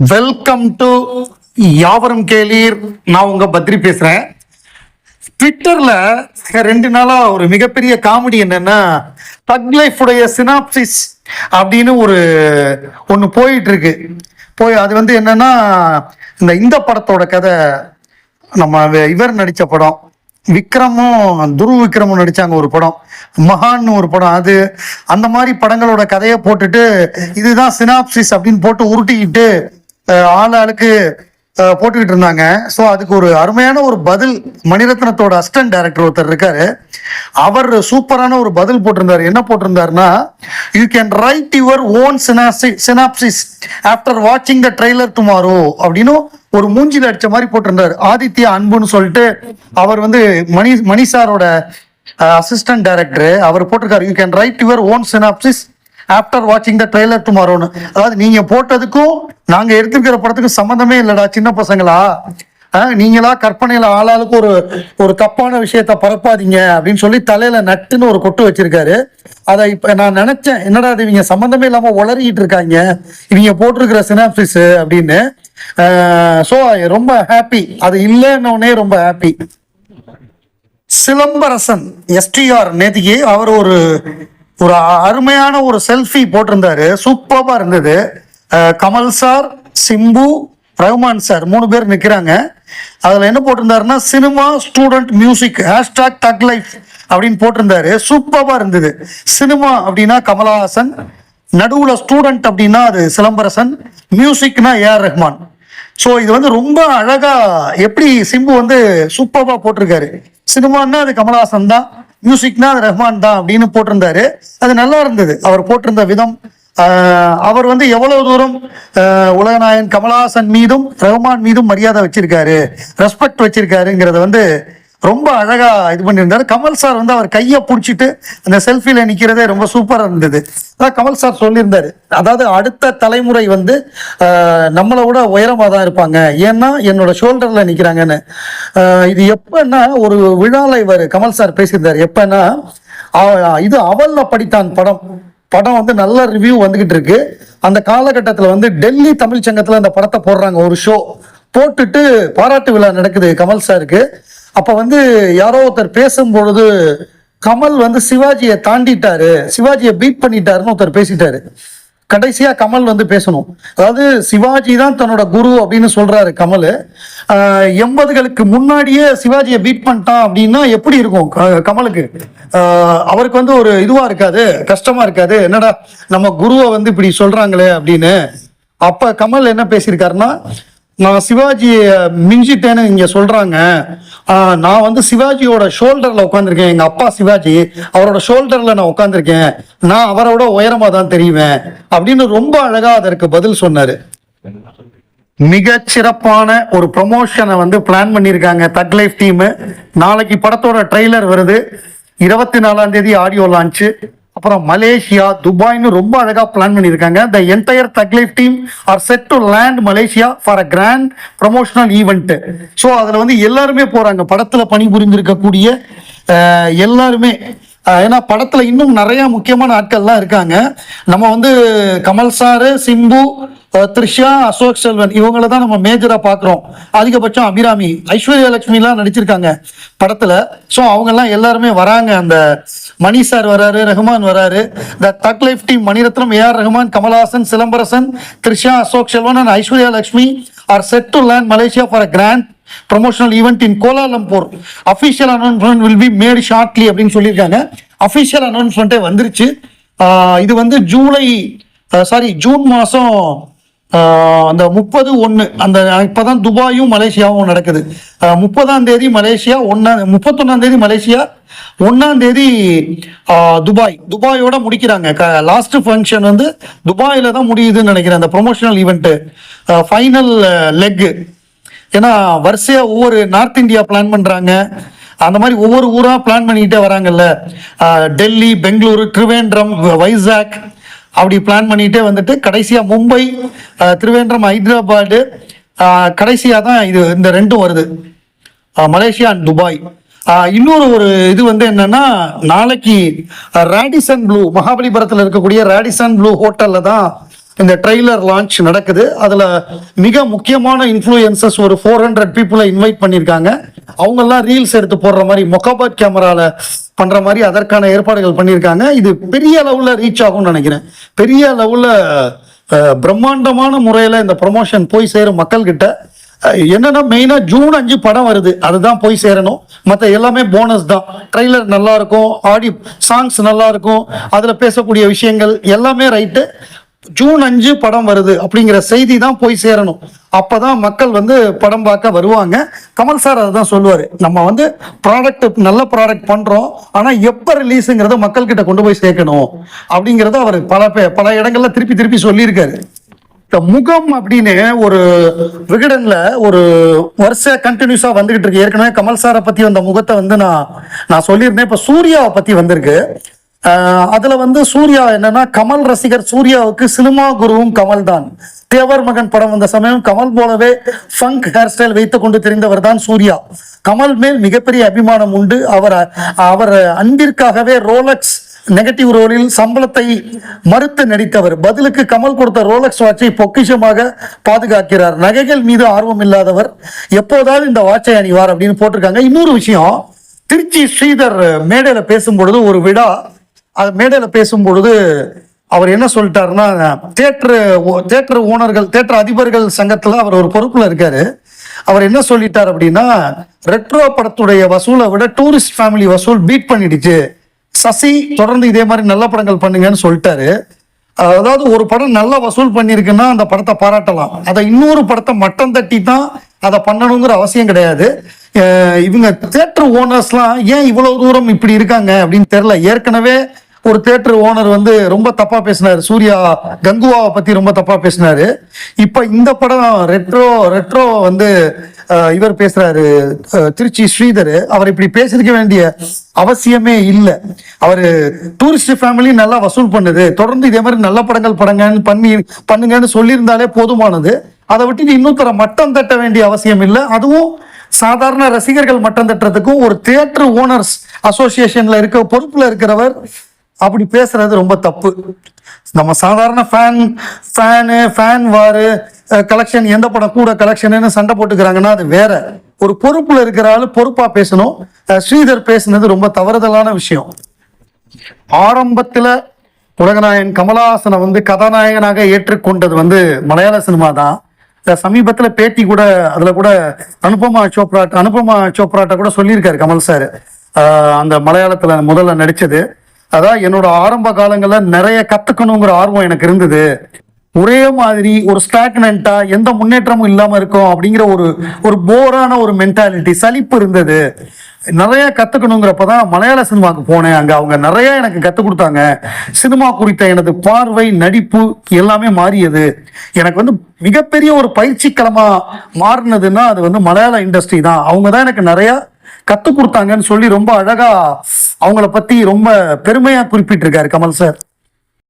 Welcome to யாவரும் கேளீர். நான் உங்க பத்ரி பேசுறேன். ட்விட்டர்ல ரெண்டு நாளா ஒரு மிகப்பெரிய காமெடி என்னன்னா தக் லைஃப் உடைய சினாப்சிஸ் அப்படின்னு ஒரு ஒன்று போயிட்டு இருக்கு போய் அது வந்து என்னன்னா இந்த இந்த படத்தோட கதை நம்ம இவர் நடித்த படம் விக்ரமும் துரு விக்ரமும் நடித்தாங்க ஒரு படம் மகான்னு ஒரு படம் அது அந்த மாதிரி படங்களோட கதையை போட்டுட்டு இதுதான் சினாப்சிஸ் அப்படின்னு போட்டு உருட்டிக்கிட்டு ஆள் ஆளுக்கு போட்டுக்கிட்டு இருந்தாங்க. ஸோ அதுக்கு ஒரு அருமையான ஒரு பதில் மணிரத்னத்தோட அசிஸ்டன்ட் டைரக்டர் ஒருத்தர் இருக்காரு. அவர் சூப்பரான ஒரு பதில் போட்டிருந்தார். என்ன போட்டிருந்தாருன்னா you can write your own synopsis after வாட்சிங் த ட்ரெய்லர் டுமாரோ அப்படின்னு ஒரு மூஞ்சில் அடிச்ச மாதிரி போட்டிருந்தார். ஆதித்யா அன்புன்னு சொல்லிட்டு அவர் வந்து மணி மணி சாரோட அசிஸ்டன்ட் டைரக்டர் அவர் போட்டிருக்காரு. You can write your own synopsis after வாட்சிங் த ட்ரெய்லர் டுமாரோன்னு அதாவது நீங்கள் போட்டதுக்கும் நாங்கள் எடுத்துக்கிற படத்துக்கும் சம்மந்தமே இல்லைடா சின்ன பசங்களா? நீங்களா கற்பனையில ஆளாளுக்கு ஒரு ஒரு தப்பான விஷயத்த பரப்பாதீங்க அப்படின்னு சொல்லி தலையில நட்டுன்னு ஒரு கொட்டு வச்சிருக்காரு. அதை இப்ப நான் நினைச்சேன் என்னடா இது இவங்க சம்மந்தமே இல்லாம உளறிக்கிட்டு இருக்காங்க. இவங்க போட்டிருக்கிற சினாப்சிஸ் அப்படின்னு. ஸோ ரொம்ப ஹாப்பி அது இல்லைன்னொடனே ரொம்ப ஹாப்பி சிலம்பரசன் எஸ்டிஆர் நேதிக்கு அவர் ஒரு ஒரு அருமையான ஒரு செல்ஃபி போட்டிருந்தாரு. சூப்பராக இருந்தது. கமல் சார் சிம்பு ரஹ்மான் சார் மூணு பேர் நிற்கிறாங்க அதில் என்ன போட்டிருந்தாருன்னா cinema student music hashtag Thug Life அப்படின்னு போட்டிருந்தாரு. சூப்பராக இருந்தது. சினிமா அப்படின்னா கமலஹாசன் நடுவில் ஸ்டூடெண்ட் அப்படின்னா அது சிலம்பரசன் மியூசிக்னா ஏஆர் ரஹ்மான் ஸோ இது வந்து ரொம்ப அழகா எப்படி சிம்பு வந்து சூப்பராக போட்டிருக்காரு. சினிமான்னா அது கமலஹாசன் தான் மியூசிக்னா அது ரஹ்மான் தான் அப்படின்னு போட்டிருந்தாரு. அது நல்லா இருந்தது. அவர் போட்டிருந்த விதம் அவர் வந்து எவ்வளவு தூரம் உலகநாயன் கமலஹாசன் மீதும் ரஹ்மான் மீதும் மரியாதை வச்சிருக்காரு ரெஸ்பெக்ட் வச்சிருக்காருங்கிறத வந்து ரொம்ப அழகா இது பண்ணியிருந்தாரு. கமல் சார் வந்து அவர் கையை பிடிச்சிட்டு அந்த செல்ஃபில நிக்கிறதே ரொம்ப சூப்பரா இருந்தது. அதான் கமல் சார் சொல்லியிருந்தாரு. அதாவது அடுத்த தலைமுறை வந்து நம்மளை விட உயரமாக தான் இருப்பாங்க. ஏன்னா என்னோட ஷோல்டர்ல நிக்கிறாங்கன்னு. இது எப்பன்னா ஒரு விழால இவர் கமல் சார் பேசியிருந்தாரு. எப்பன்னா இது அவல்ல படித்தான் படம். படம் வந்து நல்ல ரிவ்யூ வந்துகிட்டு இருக்கு. அந்த காலகட்டத்தில் வந்து டெல்லி தமிழ் சங்கத்தில் அந்த படத்தை போடுறாங்க. ஒரு ஷோ போட்டுட்டு பாராட்டு விழா நடக்குது கமல் சாருக்கு. அப்ப வந்து யாரோ ஒருத்தர் பேசும்பொழுது கமல் வந்து சிவாஜியை தாண்டிட்டாரு சிவாஜியை பீட் பண்ணிட்டாருன்னு ஒருத்தர் பேசிட்டாரு. கடைசியா கமல் வந்து பேசணும். அதாவது சிவாஜி தான் தன்னோட குரு அப்படின்னு சொல்றாரு கமல். எண்பதுகளுக்கு முன்னாடியே சிவாஜியை பீட் பண்ணிட்டான் அப்படின்னா எப்படி இருக்கும் கமலுக்கு? அவருக்கு வந்து ஒரு இதுவா இருக்காது கஷ்டமா இருக்காது. என்னடா நம்ம குருவை வந்து இப்படி சொல்றாங்களே அப்படின்னு. அப்ப கமல் என்ன பேசியிருக்காருன்னா நான் சிவாஜியை மிஞ்சிட்டேன்னு இங்கே சொல்கிறாங்க நான் வந்து சிவாஜியோட ஷோல்டரில் உட்காந்துருக்கேன் எங்கள் அப்பா சிவாஜி அவரோட ஷோல்டரில் நான் உட்காந்துருக்கேன் நான் அவரோட உயரமாக தான் தெரியுவேன் அப்படின்னு ரொம்ப அழகாக அதற்கு பதில் சொன்னார். மிக சிறப்பான ஒரு ப்ரொமோஷனை வந்து பிளான் பண்ணியிருக்காங்க தக் லைஃப் டீமு நாளைக்கு படத்தோட ட்ரெய்லர் வருது. இருபத்தி நாலாம் தேதி ஆடியோ லான்ச்சு அப்புறம் மலேசியா துபாய்னு ரொம்ப அழகா பிளான் பண்ணியிருக்காங்க. The entire Thug Life team are set to land Malaysia for a grand promotional event so அதில் வந்து எல்லாருமே போறாங்க. படத்துல பணிபுரிந்திருக்கக்கூடிய எல்லாருமே. ஏன்னா படத்துல இன்னும் நிறைய முக்கியமான ஆட்கள்லாம் இருக்காங்க. நம்ம வந்து கமல் சாரு சிம்பு த்ரிஷா அசோக் செல்வன் இவங்கள தான் நம்ம மேஜரா பாக்குறோம் அதிகபட்சம் அபிராமி ஐஸ்வர்யா லட்சுமி எல்லாம் நடிச்சிருக்காங்க படத்துல. ஸோ அவங்க எல்லாம் எல்லாருமே வராங்க. அந்த மணி சார் வராரு ரஹ்மான் வராரு. The Thug Life team Maniratnam A R Rahman Kamalhaasan Silambarasan Trisha Ashok Selvan and Aishwarya Lakshmi are set to land Malaysia for a grand promotional event in Kuala Lumpur official announcement will be made shortly அப்படின்னு சொல்லியிருக்காங்க. Official அனௌன்ஸ்மெண்ட்டே வந்துருச்சு. இது வந்து July sorry June மாதம் அந்த முப்பது ஒன்று அந்த இப்போதான் துபாயும் மலேசியாவும் நடக்குது. முப்பதாம் தேதி மலேசியா ஒன்னா முப்பத்தொன்னாம் தேதி மலேசியா ஒன்னாம் தேதி துபாய். துபாயோட முடிக்கிறாங்க. லாஸ்ட் ஃபங்க்ஷன் வந்து துபாயில் தான் முடியுதுன்னு நினைக்கிறேன் அந்த ப்ரொமோஷனல் ஈவெண்ட்டு ஃபைனல் லெக்கு ஏன்னா வரிசையாக ஒவ்வொரு நார்த் இந்தியா பிளான் பண்ணுறாங்க அந்த மாதிரி ஒவ்வொரு ஊராக பிளான் பண்ணிக்கிட்டே வராங்கல்ல. டெல்லி பெங்களூரு ட்ரிவேண்ட்ரம் வைசாக் அப்படி பிளான் பண்ணிகிட்டே வந்துட்டு கடைசியா மும்பை திருவேந்திரம் ஹைதராபாடு கடைசியாக தான் இது இந்த ரெண்டும் வருது. Malaysia and Dubai. இன்னொரு ஒரு இது வந்து என்னன்னா நாளைக்கு ரேடிசன் ப்ளூ மகாபலிபுரத்தில் இருக்கக்கூடிய ரேடிசன் ப்ளூ ஹோட்டலில் தான் இந்த ட்ரெய்லர் லான்ச் நடக்குது. அதில் மிக முக்கியமான இன்ஃப்ளூயன்சஸ் ஒரு ஃபோர் ஹண்ட்ரட் பீப்புளை இன்வைட் பண்ணியிருக்காங்க அவங்கெல்லாம் ரீல்ஸ் எடுத்து போடுற மாதிரி மொக்காபாத் கேமரால பண்ற மாதிரி அதற்கான ஏற்பாடுகள் பண்ணியிருக்காங்க. இது பெரிய லெவல்ல ரீச் ஆகும்னு நினைக்கிறேன். பெரிய லெவல்ல பிரம்மாண்டமான முறையில இந்த ப்ரொமோஷன் போய் சேரும் மக்கள்கிட்ட. அஹ், என்னன்னா மெயினா ஜூன் அஞ்சு படம் வருது. அதுதான் போய் சேரணும். மற்ற எல்லாமே போனஸ் தான். ட்ரெய்லர் நல்லா இருக்கும் ஆடி சாங்ஸ் நல்லா இருக்கும் அதுல பேசக்கூடிய விஷயங்கள் எல்லாமே ரைட்டு ஜூன் அஞ்சு படம் வருது அப்படிங்கிற செய்தி தான் போய் சேரணும். அப்பதான் மக்கள் வந்து படம் பார்க்க வருவாங்க. கமல் சார் அதை தான் சொல்லுவார். நம்ம வந்து ப்ராடக்ட் நல்ல ப்ராடக்ட் பண்றோம். ஆனா எப்ப ரிலீஸுங்கிறத மக்கள் கிட்ட கொண்டு போய் சேர்க்கணும். அப்படிங்கிறத அவர் பல பல இடங்கள்ல திருப்பி திருப்பி சொல்லியிருக்காரு. இந்த முகம் அப்படின்னு ஒரு விகடன்ல ஒரு வருஷ கண்டினியூஸா வந்துகிட்டு இருக்கு. ஏற்கனவே கமல் சாரை பத்தி வந்த முகத்தை வந்து நான் நான் சொல்லியிருந்தேன். இப்ப சூர்யாவை பத்தி வந்திருக்கு. அதுல வந்து சூர்யா என்னன்னா கமல் ரசிகர் சூர்யாவுக்கு சினிமா குருவும் கமல் தான் தேவர் மகன் படம் வந்த சமயம் கமல் போலவே ஃபங்க் ஹேர் ஸ்டைல் வைத்துக் கொண்டு தெரிந்தவர் தான் சூர்யா. கமல் மேல் மிகப்பெரிய அபிமானம் உண்டு. அவர் அவர் அன்பிற்காகவே ரோலக்ஸ் நெகட்டிவ் ரோலில் சம்பளத்தை மறுத்து நடித்தவர். பதிலுக்கு கமல் கொடுத்த ரோலக்ஸ் வாட்சை பொக்கிஷமாக பாதுகாக்கிறார். நகைகள் மீது ஆர்வம் இல்லாதவர் எப்போதாவது இந்த வாட்சை அணிவார் அப்படின்னு போட்டிருக்காங்க. இன்னொரு விஷயம் திருச்சி ஸ்ரீதர் மேடையில் பேசும்பொழுது ஒரு விழா அது மேடையில் பேசும்பொழுது அவர் என்ன சொல்லிட்டாருன்னா தேட்டரு தேட்டர் ஓனர்கள் தேட்டர் அதிபர்கள் சங்கத்தில் அவர் ஒரு பொறுப்பில் இருக்காரு. அவர் என்ன சொல்லிட்டார் அப்படின்னா ரெட்ரோ படத்துடைய வசூலை விட டூரிஸ்ட் ஃபேமிலி வசூல் பீட் பண்ணிடுச்சு. சசி தொடர்ந்து இதே மாதிரி நல்ல படங்கள் பண்ணுங்கன்னு சொல்லிட்டாரு. அதாவது ஒரு படம் நல்லா வசூல் பண்ணியிருக்குன்னா அந்த படத்தை பாராட்டலாம். அதை இன்னொரு படத்தை மட்டம் தட்டி தான் அதை பண்ணணுங்கிற அவசியம் கிடையாது. இவங்க தேட்டர் ஓனர்ஸ்லாம் ஏன் இவ்வளவு தூரம் இப்படி இருக்காங்க அப்படின்னு தெரில ஏற்கனவே ஒரு தேட்டர் ஓனர் வந்து ரொம்ப தப்பா பேசினாரு. சூர்யா கங்குவாவை பத்தி ரொம்ப தப்பா பேசினாரு. இப்ப இந்த படம் ரெட்ரோ ரெட்ரோ வந்து இவர் பேசுறாரு திருச்சி ஸ்ரீதர். அவர் இப்படி பேசிருக்க வேண்டிய அவசியமே இல்லை. அவரு டூரிஸ்ட் ஃபேமிலி நல்லா வசூல் பண்ணுது. தொடர்ந்து இதே மாதிரி நல்ல படங்கள் படங்கன்னு பண்ணி பண்ணுங்கன்னு சொல்லியிருந்தாலே போதுமானது. அதை விட்டு இன்னொருத்தர மட்டம் தட்ட வேண்டிய அவசியம் இல்லை. அதுவும் சாதாரண ரசிகர்கள் மட்டம் தட்டுறதுக்கும் ஒரு தியேட்டர் ஓனர்ஸ் அசோசியேஷன்ல இருக்க பொறுப்புல இருக்கிறவர் அப்படி பேசுறது ரொம்ப தப்பு. நம்ம சாதாரண fan fan fan war collection எந்த படம் கூட கலெக்ஷன்னு சண்டை போட்டுக்கிறாங்கன்னா அது வேற. ஒரு பொறுப்புல இருக்கிற ஆள் பொறுப்பா பேசணும். ஸ்ரீதர் பேசுனது ரொம்ப தவறுதலான விஷயம். ஆரம்பத்துல உலகநாயகன் கமலஹாசனை வந்து கதாநாயகனாக ஏற்றுக்கொண்டது வந்து மலையாள சினிமா தான். சமீபத்தில் சமீபத்துல பேட்டி கூட அதுல கூட அனுபமா சோப்ரா அனுபமா சோப்ராட்ட கூட சொல்லியிருக்காரு கமல் சார். அந்த மலையாளத்துல முதல்ல நடிச்சது. அதான் என்னோட ஆரம்ப காலங்களில் நிறைய கற்றுக்கணுங்கிற ஆர்வம் எனக்கு இருந்தது. ஒரே மாதிரி ஒரு ஸ்டாக்னண்டா எந்த முன்னேற்றமும் இல்லாம இருக்கும் அப்படிங்கிற ஒரு ஒரு போரான ஒரு மென்டாலிட்டி சலிப்பு இருந்தது. நிறைய கத்துக்கணுங்கிறப்பதான் மலையாள சினிமாவுக்கு போனேன். அங்க அவங்க நிறைய எனக்கு கத்துக் கொடுத்தாங்க. சினிமா குறித்த எனது பார்வை நடிப்பு எல்லாமே மாறியது. எனக்கு வந்து மிகப்பெரிய ஒரு பயிற்சி மாறினதுன்னா அது வந்து மலையாள இண்டஸ்ட்ரி தான். அவங்க தான் எனக்கு நிறையா கத்து கொடுத்தாங்கன்னு சொல்லி ரொம்ப அழகா அவங்கள பத்தி ரொம்ப பெருமையா குறிப்பிட்டிருக்காரு கமல் சார்.